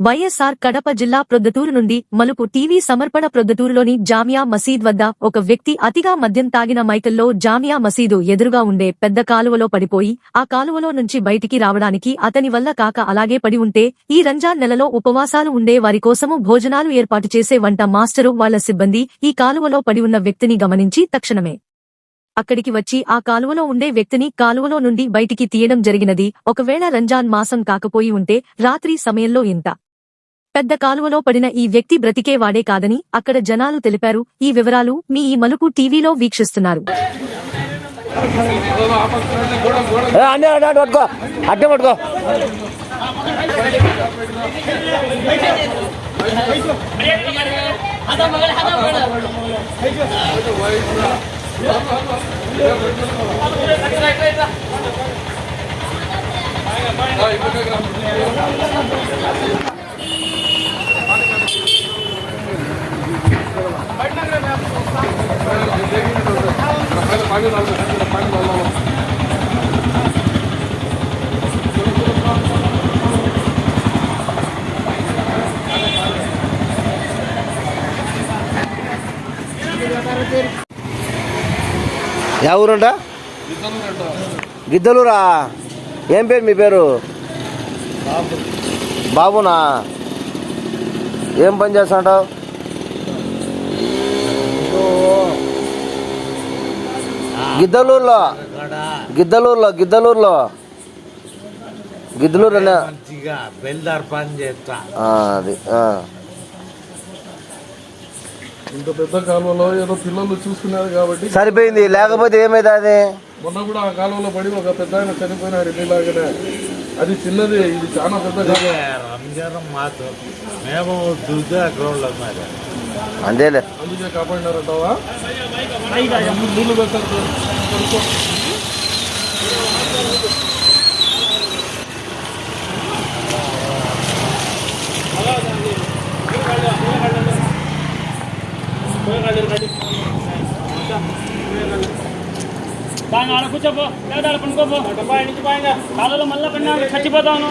వైఎస్ఆర్ కడప జిల్లా ప్రొద్దుటూరు నుండి మలుపు టీవీ సమర్పణ ప్రొద్దుటూరులోని జామియా మసీద్ వద్ద ఒక వ్యక్తి అతిగా మద్యం తాగిన మైకల్లో జామియా మసీదు ఎదురుగా ఉండే పెద్ద కాలువలో పడిపోయి ఆ కాలువలో నుంచి బయటికి రావడానికి అతని వల్ల కాక అలాగే పడి ఉంటే ఈ రంజాన్ నెలలో ఉపవాసాలు ఉండే వారి కోసము భోజనాలు ఏర్పాటు చేసే వంట మాస్టరు వాళ్ళ సిబ్బంది ఈ కాలువలో పడి ఉన్న వ్యక్తిని గమనించి తక్షణమే. అక్కడికి వచ్చి ఆ కాలువలో ఉండే వ్యక్తిని కాలువలో నుండి బయటికి తీయడం జరిగినది. ఒకవేళ రంజాన్ మాసం కాకపోయి ఉంటే రాత్రి సమయంలో ఇంత పెద్ద కాలువలో పడిన ఈ వ్యక్తి బ్రతికేవాడే కాదని అక్కడ జనాలు తెలిపారు. ఈ వివరాలు మీ ఈ మలుపు టీవీలో వీక్షిస్తున్నారు. యా ఊరంట? గిద్దలూరా? ఏం పేరు మీ పేరు? బాబునా? ఏం పని చేస్తుంటావు? గిద్దలూరులో. గిద్దలూరులో గిద్దలూరులో. గిద్దలూరు అనే మంచిగా బెల్దార్ పని చేస్తా. ఆ, అది ఆ. ఇంత పెద్ద కాలువలో ఏదో పిల్లలు చూసుకున్నారు కాబట్టి సరిపోయింది లేకపోతే ఏమైతుంది మొన్న కూడా ఆ కాలువలో పడి ఒక పెద్ద ఆయన చనిపోయినాడు ఇలాగనే అది చిన్నది ఇది చాలా పెద్ద కాలువ. రంజాన్ మాత్రం. మేము గ్రౌండ్లో మరి. అంతేలే. అందుకే కాపాడినారంటావా పెట్టారు తెలుసుకో. బాగా ఆడ కూర్చోపో లేదా ఆడ బాగా కాలలో మళ్ళీ పడినా చచ్చిపోతాను.